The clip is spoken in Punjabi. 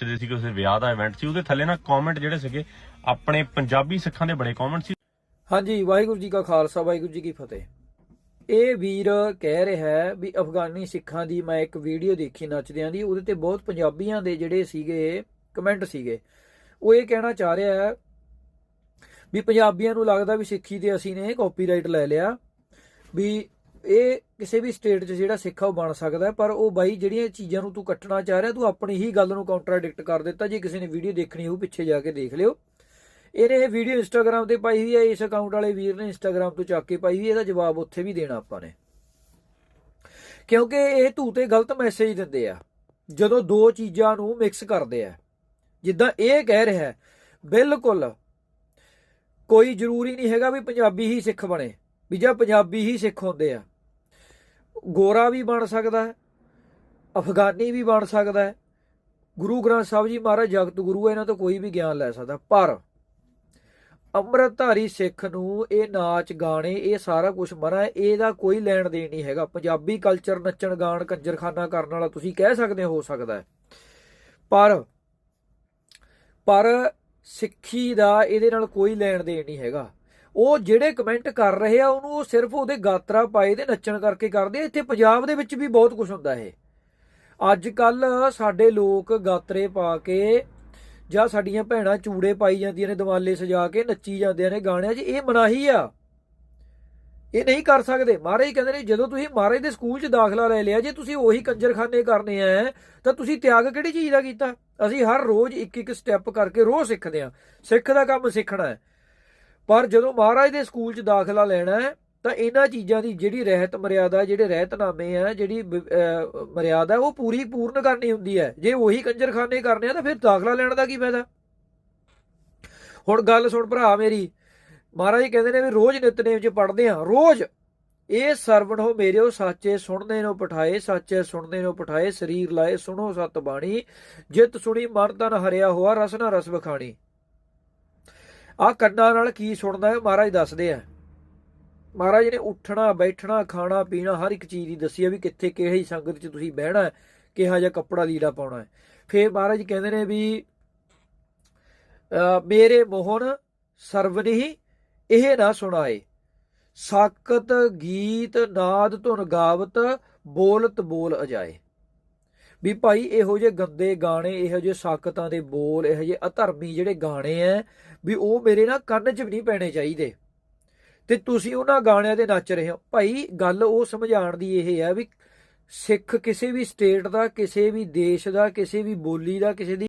ਚਰਚ ਸੀ ਕਿਸੇ ਵਿਆਹ ਦਾ ਇਵੈਂਟ ਸੀ। ਉਹਦੇ ਥੱਲੇ ਨਾ ਕਮੈਂਟ ਜਿਹੜੇ ਸੀਗੇ, ਆਪਣੇ ਪੰਜਾਬੀ ਸਿੱਖਾਂ ਦੇ ਬੜੇ ਕਮੈਂਟ ਸੀ। ਹਾਂਜੀ, ਵਾਹਿਗੁਰੂ ਜੀ ਕਾ ਖਾਲਸਾ, ਵਾਹਿਗੁਰੂ ਜੀ ਕੀ ਫਤਿਹ। ਇਹ ਵੀਰ ਕਹਿ ਰਿਹਾ ਹੈ ਵੀ ਅਫਗਾਨੀ ਸਿੱਖਾਂ ਦੀ ਮੈਂ ਇੱਕ ਵੀਡੀਓ ਦੇਖੀ ਨੱਚਦਿਆਂ ਦੀ, ਉਹਦੇ ਤੇ ਬਹੁਤ ਪੰਜਾਬੀਆਂ ਦੇ ਜਿਹੜੇ ਸੀਗੇ ਕਮੈਂਟ ਸੀਗੇ। ਉਹ ਇਹ ਕਹਿਣਾ ਚਾਹ ਰਿਹਾ ਹੈ ਵੀ ਪੰਜਾਬੀਆਂ ਨੂੰ ਲੱਗਦਾ ਵੀ ਸਿੱਖੀ ਤੇ ਅਸੀਂ ਨੇ ਕਾਪੀਰਾਈਟ ਲੈ ਲਿਆ, ਵੀ ਇਹ ਕਿਸੇ ਵੀ ਸਟੇਟ 'ਚ ਜਿਹੜਾ ਸਿੱਖ ਆ ਉਹ ਬਣ ਸਕਦਾ ਪਰ ਉਹ ਬਾਈ ਜਿਹੜੀਆਂ ਚੀਜ਼ਾਂ ਨੂੰ ਤੂੰ ਕੱਟਣਾ ਚਾਹ ਰਿਹਾ, ਤੂੰ ਆਪਣੀ ਹੀ ਗੱਲ ਨੂੰ ਕੰਟਰਾਡਿਕਟ ਕਰ ਦਿੱਤਾ, ਜੇ ਕਿਸੇ ਨੇ ਵੀਡੀਓ ਦੇਖਣੀ ਹੋਊ, ਪਿੱਛੇ ਜਾ ਕੇ ਦੇਖ ਲਿਓ। ਇਹਨੇ ਇਹ ਵੀਡੀਓ ਇੰਸਟਾਗ੍ਰam ਤੇ ਪਾਈ ਹੋਈ ਹੈ ਇਸ ਅਕਾਊਂਟ ਵਾਲੇ ਵੀਰ ਨੇ ਇੰਸਟਾਗ੍ਰam ਤੋਂ ਚੱਕ ਕੇ ਪਾਈ ਹੋਈ ਇਹਦਾ ਜਵਾਬ ਉੱਥੇ ਵੀ ਦੇਣਾ ਆਪਾਂ ਨੇ। ਕਿਉਂਕਿ ਇਹ ਧੂ ਤੇ ਗਲਤ ਮੈਸੇਜ ਦਿੰਦੇ ਆ, ਜਦੋਂ ਦੋ ਚੀਜ਼ਾਂ ਨੂੰ ਮਿਕਸ ਕਰਦੇ ਆ। ਜਿੱਦਾਂ ਇਹ ਕਹਿ ਰਿਹਾ, ਬਿਲਕੁਲ ਕੋਈ ਜ਼ਰੂਰੀ ਨਹੀਂ ਹੈਗਾ ਵੀ ਪੰਜਾਬੀ ਹੀ ਸਿੱਖ ਬਣੇ, ਵੀ ਜਾਂ ਪੰਜਾਬੀ ਹੀ ਸਿੱਖ ਹੁੰਦੇ ਆ। ਗੋਰਾ ਵੀ ਬਣ ਸਕਦਾ ਹੈ, ਅਫਗਾਨੀ ਵੀ ਬਣ ਸਕਦਾ ਹੈ। ਗੁਰੂ ਗ੍ਰੰਥ ਸਾਹਿਬ ਜੀ ਮਹਾਰਾਜ, ਜਗਤ ਗੁਰੂ ਹੈ, ਇਹਨਾਂ ਤੋਂ ਕੋਈ ਵੀ ਗਿਆਨ ਲੈ ਸਕਦਾ। ਪਰ ਅੰਮ੍ਰਿਤਧਾਰੀ ਸਿੱਖ ਨੂੰ ਇਹ ਨਾਚ, ਗਾਣੇ, ਇਹ ਸਾਰਾ ਕੁਝ ਮਰਾ ਇਹਦਾ ਕੋਈ ਲੈਣ ਦੇਣ ਨਹੀਂ ਹੈਗਾ। ਪੰਜਾਬੀ ਕਲਚਰ ਨੱਚਣ, ਗਾਣ, ਕੰਜਰਖਾਨਾ ਕਰਨ ਵਾਲਾ ਤੁਸੀਂ ਕਹਿ ਸਕਦੇ ਹੋ ਹੋ ਸਕਦਾ ਹੈ। ਪਰ ਪਰ ਸਿੱਖੀ ਦਾ ਇਹਦੇ ਨਾਲ ਕੋਈ ਲੈਣ ਦੇਣ ਨਹੀਂ ਹੈਗਾ। ਉਹ ਜਿਹੜੇ ਕਮੈਂਟ ਕਰ ਰਹੇ ਆ, ਉਹਨੂੰ ਉਹ ਸਿਰਫ ਉਹਦੇ ਗਾਤਰਾ ਪਾਏ ਦੇ ਨੱਚਣ ਕਰਕੇ ਕਰਦੇ ਇੱਥੇ ਪੰਜਾਬ ਦੇ ਵਿੱਚ ਵੀ ਬਹੁਤ ਕੁਝ ਹੁੰਦਾ ਇਹ। ਅੱਜ ਕੱਲ ਸਾਡੇ ਲੋਕ ਗਾਤਰੇ ਪਾ ਕੇ ਜਾਂ ਸਾਡੀਆਂ ਭੈਣਾਂ ਚੂੜੇ ਪਾਈ ਜਾਂਦੀਆਂ ਨੇ, ਦਿਵਾਲੇ ਸਜਾ ਕੇ ਨੱਚੀ ਜਾਂਦੀਆਂ ਨੇ ਗਾਣਿਆਂ 'ਚ, ਇਹ ਮਨਾਹੀ ਆ। ਇਹ ਨਹੀਂ ਕਰ ਸਕਦੇ। ਮਹਾਰਾਜ ਕਹਿੰਦੇ ਨੇ, ਜਦੋਂ ਤੁਸੀਂ ਮਹਾਰਾਜ ਦੇ ਸਕੂਲ 'ਚ ਦਾਖਲਾ ਲੈ ਲਿਆ, ਜੇ ਤੁਸੀਂ ਉਹੀ ਕੰਜਰਖਾਨੇ ਕਰਨੇ ਆ, ਤਾਂ ਤੁਸੀਂ ਤਿਆਗ ਕਿਹੜੀ ਚੀਜ਼ ਦਾ ਕੀਤਾ? ਅਸੀਂ ਹਰ ਰੋਜ਼ ਇੱਕ ਇੱਕ ਸਟੈਪ ਕਰਕੇ ਰੋਜ਼ ਸਿੱਖਦੇ ਆ। ਸਿੱਖ ਦਾ ਕੰਮ ਸਿੱਖਣਾ ਹੈ। ਪਰ ਜਦੋਂ ਮਹਾਰਾਜ ਦੇ ਸਕੂਲ 'ਚ ਦਾਖਲਾ ਲੈਣਾ ਹੈ, ਤਾਂ ਇਹਨਾਂ ਚੀਜ਼ਾਂ ਦੀ ਜਿਹੜੀ ਰਹਿਤ ਮਰਿਆਦਾ ਜਿਹੜੇ ਰਹਿਤਨਾਮੇ ਆ ਜਿਹੜੀ ਮਰਿਆਦਾ, ਉਹ ਪੂਰੀ ਪੂਰਨ ਕਰਨੀ ਹੁੰਦੀ ਹੈ। ਜੇ ਉਹੀ ਕੰਜਰਖਾਨੇ ਕਰਨੇ ਆ, ਤਾਂ ਫਿਰ ਦਾਖਲਾ ਲੈਣ ਦਾ ਕੀ ਫਾਇਦਾ? ਹੁਣ ਗੱਲ ਸੁਣ ਭਰਾ ਮੇਰੀ। ਮਹਾਰਾਜ ਕਹਿੰਦੇ ਨੇ ਵੀ ਰੋਜ਼ ਨਿਤਨੇਮ 'ਚ ਪੜ੍ਹਦੇ ਆ ਰੋਜ਼। ਇਹ ਸਰਵਣ ਹੋ ਮੇਰਿਓ ਸਾਚੇ ਸੁਣਨੇ ਨੂੰ ਪਠਾਏ, ਸਾਚੇ ਸੁਣਦੇ ਨੂੰ ਪਠਾਏ, ਸਰੀਰ ਲਾਏ ਸੁਣੋ ਸਤ ਬਾਣੀ ਜਿਤ ਸੁਣੀ ਮਨ ਤਨ ਹਰਿਆ ਹੋਆ, ਰਸ ਨਾ ਰਸ ਬਖਾਣੀ ਆ ਕੰਨਾਂ ਨਾਲ ਕੀ ਸੁਣਦਾ ਹੈ, ਮਹਾਰਾਜ ਦੱਸਦੇ ਆ। ਮਹਾਰਾਜ ਨੇ ਉੱਠਣਾ, ਬੈਠਣਾ, ਖਾਣਾ, ਪੀਣਾ, ਹਰ ਇੱਕ ਚੀਜ਼ ਦੀ ਦੱਸੀ ਆ ਵੀ ਕਿੱਥੇ ਕਿਹੜੀ ਸੰਗਤ 'ਚ ਤੁਸੀਂ ਬਹਿਣਾ ਹੈ, ਕਿਹਾ ਜਿਹਾ ਕੱਪੜਾ ਲੀੜਾ ਪਾਉਣਾ ਹੈ। ਫੇਰ ਮਹਾਰਾਜ ਕਹਿੰਦੇ ਨੇ ਵੀ ਮੇਰੇ ਮੋਹਨ ਸਰਵਨਿ ਇਹ ਨਾ ਸੁਣਾਏ। ਸਾਕਤ ਗੀਤ ਨਾਦ ਧੁਨ ਗਾਵਤ ਬੋਲਤ ਬੋਲ ਅਜਾਏ। ਵੀ ਭਾਈ ਇਹੋ ਜਿਹੇ ਗੰਦੇ ਗਾਣੇ, ਇਹੋ ਜਿਹੇ ਸਾਕਤਾਂ ਦੇ ਬੋਲ, ਇਹੋ ਜਿਹੇ ਅਧਰਮੀ ਜਿਹੜੇ ਗਾਣੇ ਐ, ਵੀ ਉਹ ਮੇਰੇ ਨਾ ਕੰਨ 'ਚ ਵੀ ਨਹੀਂ ਪੈਣੇ ਚਾਹੀਦੇ। ਤੇ ਤੁਸੀਂ ਉਹਨਾਂ ਗਾਣਿਆਂ ਦੇ ਨੱਚ ਰਹੇ ਹੋ। ਭਾਈ ਗੱਲ ਉਹ ਸਮਝਾਉਣ ਦੀ ਇਹ ਹੈ ਵੀ ਸਿੱਖ ਕਿਸੇ ਵੀ ਸਟੇਟ ਦਾ, ਕਿਸੇ ਵੀ ਦੇਸ਼ ਦਾ, ਕਿਸੇ ਵੀ ਬੋਲੀ ਦਾ, ਕਿਸੇ ਦੀ